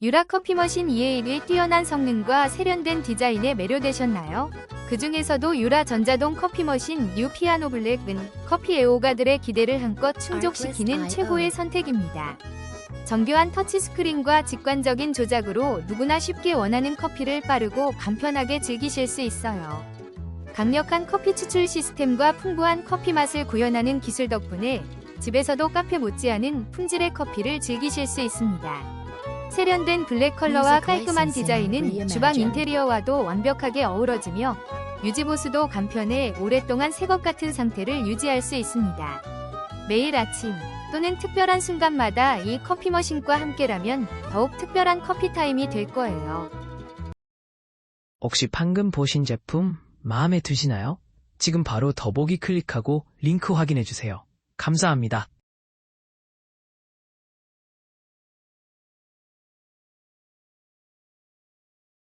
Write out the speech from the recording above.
유라 커피 머신 EA1의 뛰어난 성능과 세련된 디자인에 매료되셨나요? 그 중에서도 유라 전자동 커피 머신 뉴 피아노 블랙은 커피 애호가들의 기대를 한껏 충족시키는 최고의 선택입니다. 정교한 터치스크린과 직관적인 조작으로 누구나 쉽게 원하는 커피를 빠르고 간편하게 즐기실 수 있어요. 강력한 커피 추출 시스템과 풍부한 커피 맛을 구현하는 기술 덕분에 집에서도 카페 못지않은 품질의 커피를 즐기실 수 있습니다. 세련된 블랙 컬러와 깔끔한 디자인은. 주방 인테리어와도 완벽하게 어우러지며 유지보수도 간편해 오랫동안 새것 같은 상태를 유지할 수 있습니다. 매일 아침 또는 특별한 순간마다 이 커피 머신과 함께라면 더욱 특별한 커피 타임이 될 거예요. 혹시 방금 보신 제품 마음에 드시나요? 지금 바로 더보기 클릭하고 링크 확인해 주세요. 감사합니다.